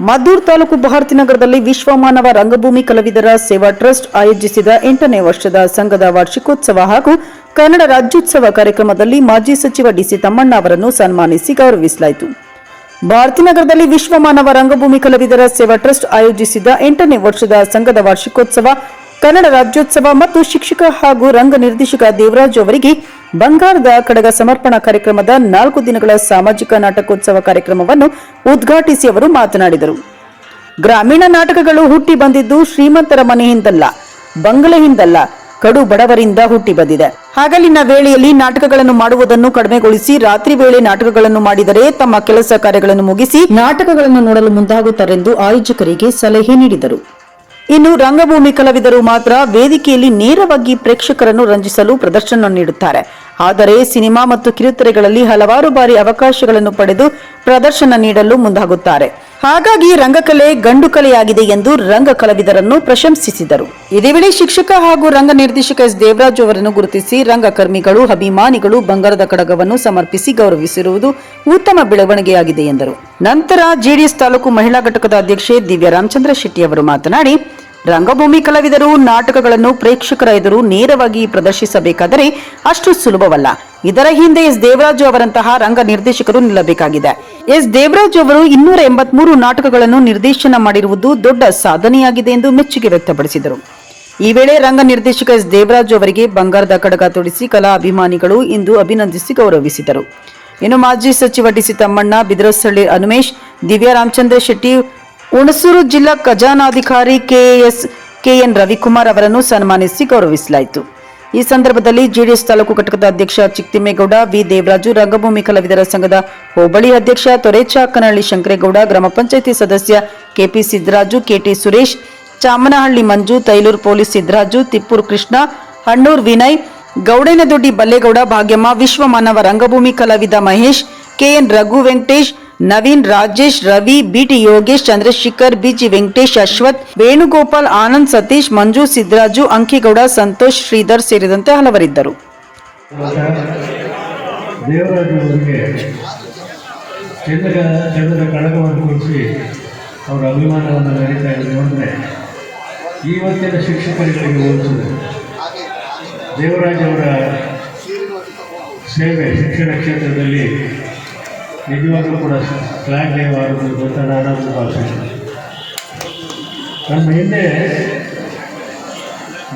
ಮದ್ದೂರು ತಾಲೂಕು ಭಾರತಿನಗರದಲ್ಲಿ ವಿಶ್ವ ಮಾನವ ರಂಗಭೂಮಿ ಕಲಾವಿದರ ಸೇವಾ ಟ್ರಸ್ಟ್ ಆಯೋಜಿಸಿದ ಎಂಟನೇ ವರ್ಷದ ಸಂಘದ ವಾರ್ಷಿಕೋತ್ಸವ ಹಾಗೂ ಕನ್ನಡ ರಾಜ್ಯೋತ್ಸವ ಕಾರ್ಯಕ್ರಮದಲ್ಲಿ ಮಾಜಿ ಸಚಿವ ಡಿಸಿ ತಮ್ಮಣ್ಣ ಅವರನ್ನು ಸನ್ಮಾನಿಸಿ ಗೌರವಿಸಲಾಯಿತು. ಭಾರತಿನಗರದಲ್ಲಿ ವಿಶ್ವ ಮಾನವ ರಂಗಭೂಮಿ ಕಲಾವಿದರ ಸೇವಾ ಟ್ರಸ್ಟ್ ಆಯೋಜಿಸಿದ ಎಂಟನೇ ವರ್ಷದ ಸಂಘದ ವಾರ್ಷಿಕೋತ್ಸವ, ಕನ್ನಡ ರಾಜ್ಯೋತ್ಸವ ಮತ್ತು ಶಿಕ್ಷಕ ಹಾಗೂ ರಂಗ ನಿರ್ದೇಶಕ ದೇವರಾಜು ಅವರಿಗೆ ಬಂಗಾರದ ಕಡಗ ಸಮರ್ಪಣಾ ಕಾರ್ಯಕ್ರಮದ ನಾಲ್ಕು ದಿನಗಳ ಸಾಮಾಜಿಕ ನಾಟಕೋತ್ಸವ ಕಾರ್ಯಕ್ರಮವನ್ನು ಉದ್ಘಾಟಿಸಿ ಅವರು ಮಾತನಾಡಿದರು. ಗ್ರಾಮೀಣ ನಾಟಕಗಳು ಹುಟ್ಟಿ ಬಂದಿದ್ದು ಶ್ರೀಮಂತರ ಮನೆಯಿಂದಲ್ಲ, ಬಂಗಲೆಯಿಂದಲ್ಲ, ಕಡು ಬಡವರಿಂದ ಹುಟ್ಟಿ ಬಂದಿದೆ. ಹಗಲಿನ ವೇಳೆಯಲ್ಲಿ ನಾಟಕಗಳನ್ನು ಮಾಡುವುದನ್ನು ಕಡಿಮೆಗೊಳಿಸಿ, ರಾತ್ರಿ ವೇಳೆ ನಾಟಕಗಳನ್ನು ಮಾಡಿದರೆ ತಮ್ಮ ಕೆಲಸ ಕಾರ್ಯಗಳನ್ನು ಮುಗಿಸಿ ನಾಟಕಗಳನ್ನು ನೋಡಲು ಮುಂದಾಗುತ್ತಾರೆಂದು ಆಯೋಜಕರಿಗೆ ಸಲಹೆ ನೀಡಿದರು. ಇನ್ನು ರಂಗಭೂಮಿ ಕಲಾವಿದರು ಮಾತ್ರ ವೇದಿಕೆಯಲ್ಲಿ ನೇರವಾಗಿ ಪ್ರೇಕ್ಷಕರನ್ನು ರಂಜಿಸಲು ಪ್ರದರ್ಶನ ನೀಡುತ್ತಾರೆ. ಆದರೆ ಸಿನಿಮಾ ಮತ್ತು ಕಿರುತೆರೆಗಳಲ್ಲಿ ಹಲವಾರು ಬಾರಿ ಅವಕಾಶಗಳನ್ನು ಪಡೆದು ಪ್ರದರ್ಶನ ನೀಡಲು ಮುಂದಾಗುತ್ತಾರೆ. ಹಾಗಾಗಿ ರಂಗಕಲೆ ಗಂಡು ಕಲೆಯಾಗಿದೆ ಎಂದು ರಂಗ ಕಲಾವಿದರನ್ನು ಪ್ರಶಂಸಿಸಿದರು. ಇದೇ ವೇಳೆ ಶಿಕ್ಷಕ ಹಾಗೂ ರಂಗ ನಿರ್ದೇಶಕ ಎಸ್. ದೇವರಾಜು ಅವರನ್ನು ಗುರುತಿಸಿ ರಂಗಕರ್ಮಿಗಳು ಅಭಿಮಾನಿಗಳು ಬಂಗಾರದ ಕಡಗವನ್ನು ಸಮರ್ಪಿಸಿ ಗೌರವಿಸಿರುವುದು ಉತ್ತಮ ಬೆಳವಣಿಗೆಯಾಗಿದೆ ಎಂದರು. ನಂತರ ಜೆಡಿಎಸ್ ತಾಲೂಕು ಮಹಿಳಾ ಘಟಕದ ಅಧ್ಯಕ್ಷೆ ದಿವ್ಯ ರಾಮಚಂದ್ರ ಶೆಟ್ಟಿ ಅವರು ಮಾತನಾಡಿ ರಂಗಭೂಮಿ ಕಲಾವಿದರು ನಾಟಕಗಳನ್ನು ಪ್ರೇಕ್ಷಕರ ಎದುರು ನೇರವಾಗಿ ಪ್ರದರ್ಶಿಸಬೇಕಾದರೆ ಅಷ್ಟು ಸುಲಭವಲ್ಲ. ಇದರ ಹಿಂದೆ ಎಸ್. ದೇವರಾಜು ಅವರಂತಹ ರಂಗ ನಿರ್ದೇಶಕರು ನಿಲ್ಲಬೇಕಾಗಿದೆ. ಎಸ್. ದೇವರಾಜು ಅವರು ಇನ್ನೂರ ಎಂಬತ್ಮೂರು ನಾಟಕಗಳನ್ನು ನಿರ್ದೇಶನ ಮಾಡಿರುವುದು ದೊಡ್ಡ ಸಾಧನೆಯಾಗಿದೆ ಎಂದು ಮೆಚ್ಚುಗೆ ವ್ಯಕ್ತಪಡಿಸಿದರು. ಈ ವೇಳೆ ರಂಗ ನಿರ್ದೇಶಕ ಎಸ್. ದೇವರಾಜು ಅವರಿಗೆ ಬಂಗಾರದ ಕಡಗ ತೊಡಿಸಿ ಕಲಾ ಅಭಿಮಾನಿಗಳು ಇಂದು ಅಭಿನಂದಿಸಿ ಗೌರವಿಸಿದರು. ಇನ್ನು ಮಾಜಿ ಸಚಿವ ಡಿಸಿ ತಮ್ಮಣ್ಣ ಬಿದರಸಳ್ಳಿ ಅನುಮೇಶ್, ದಿವ್ಯಾ ರಾಮಚಂದ್ರ ಶೆಟ್ಟಿ ಹುಣಸೂರು ಜಿಲ್ಲಾ ಖಜಾನಾಧಿಕಾರಿ ಕೆಎಸ್ ಕೆಎನ್ ರವಿಕುಮಾರ್ ಅವರನ್ನು ಸನ್ಮಾನಿಸಿ ಗೌರವಿಸಲಾಯಿತು. ಈ ಸಂದರ್ಭದಲ್ಲಿ ಜೆಡಿಎಸ್ ತಾಲೂಕು ಘಟಕದ ಅಧ್ಯಕ್ಷ ಚಿಕ್ತಿಮೇಗೌಡ, ವಿ. ದೇವರಾಜು, ರಂಗಭೂಮಿ ಕಲಾವಿದರ ಸಂಘದ ಹೋಬಳಿ ಅಧ್ಯಕ್ಷ ತೊರೆಚಾಕನಹಳ್ಳಿ ಶಂಕರೇಗೌಡ, ಗ್ರಾಮ ಪಂಚಾಯಿತಿ ಸದಸ್ಯ KP Siddaraju, KT Suresh, Chamanahalli Manju, Thailur police Siddaraju, Tippur Krishna, Hannur Vinay, Gowdenadoddi Ballegowda, Bhagyamma ವಿಶ್ವ ಮಾನವ ರಂಗಭೂಮಿ ಕಲಾವಿದ Mahesh, KN Raghu Venkatesh Naveen, Rajesh, Ravi, BT Yogesh, Chandrashekhar, BG Venkatesh, Ashwath, Venugopal, Anand, Satish, Manju, Siddaraju, Ankigowda, Santosh, Shridhar ಸೇರಿದಂತೆ ಹಲವರಿದ್ದರು. ಅವರ ಅಭಿಮಾನವನ್ನು ಮೆರೀತಾ ಇರೋದು ನೋಡಿದ್ರೆ ಇವತ್ತಿನ ಶಿಕ್ಷಕರುಗಳಿಗೆ ಹೋಲಿಸಿದೆ ದೇವರಾಜ್ ಅವರ ಸೇವೆ ಶಿಕ್ಷಣ ಕ್ಷೇತ್ರದಲ್ಲಿ ನಿಜವಾಗ್ಲೂ ಕೂಡ ಶ್ಲಾಘನೀಯವಾದದ್ದು ಅಂತ ನಾನೊಂದು ಭಾಷೆ. ನಮ್ಮ ಹಿಂದೆ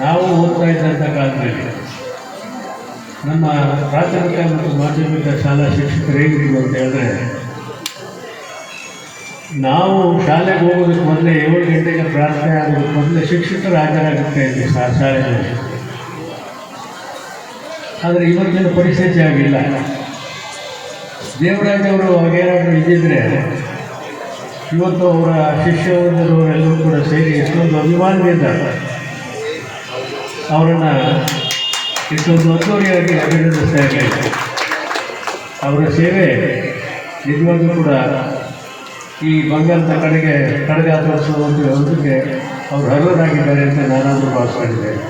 ನಾವು ಓದ್ತಾ ಇದ್ದಂಥ ಕಾಲದಲ್ಲಿ ನಮ್ಮ ಪ್ರಾಥಮಿಕ ಮತ್ತು ಮಾಧ್ಯಮಿಕ ಶಾಲಾ ಶಿಕ್ಷಕರು ಹೇಗಿದ್ರು ಅಂತ ಹೇಳಿದ್ರೆ, ನಾವು ಶಾಲೆಗೆ ಹೋಗೋದಕ್ಕೆ ಮೊದಲೇ ಏಳು ಗಂಟೆಗೆ ಪ್ರಾರ್ಥನೆ ಆಗೋದಕ್ಕೆ ಮೊದಲೇ ಶಿಕ್ಷಕರು ಹಾಜರಾಗುತ್ತೆ ಇಲ್ಲಿ ಶಾಲೆಯಲ್ಲಿ. ಆದರೆ ಇವತ್ತಿನ ಪರಿಸ್ಥಿತಿ ಆಗಿಲ್ಲ. ದೇವರಾಜ್ ಅವರು ಅವಾಗೇನಾದರೂ ಇದ್ದಿದ್ರೆ ಇವತ್ತು ಅವರ ಶಿಷ್ಯವರೆಲ್ಲರೂ ಕೂಡ ಸೇರಿ ಎಷ್ಟೊಂದು ಅಭಿಮಾನದಿಂದ ಅವರನ್ನು ಇಷ್ಟೊಂದು ಅದ್ದೂರಿಯಾಗಿ ಅಭಿನಂದಿಸ್ತಾ ಅವರ ಸೇವೆ ನಿಜವಾಗ್ಲೂ ಕೂಡ ಈ ಬಂಗಾರದ ಕಡೆಗೆ ಕಡೆಗೆ ತೋರಿಸುವ ಒಂದು ಒಂದಕ್ಕೆ ಅವರು ಹರ್ವರಾಗಿದ್ದಾರೆ ಅಂತ ನಾನಾದರೂ ಭಾವಿಸ್ಕೊಂಡಿದ್ದೇನೆ.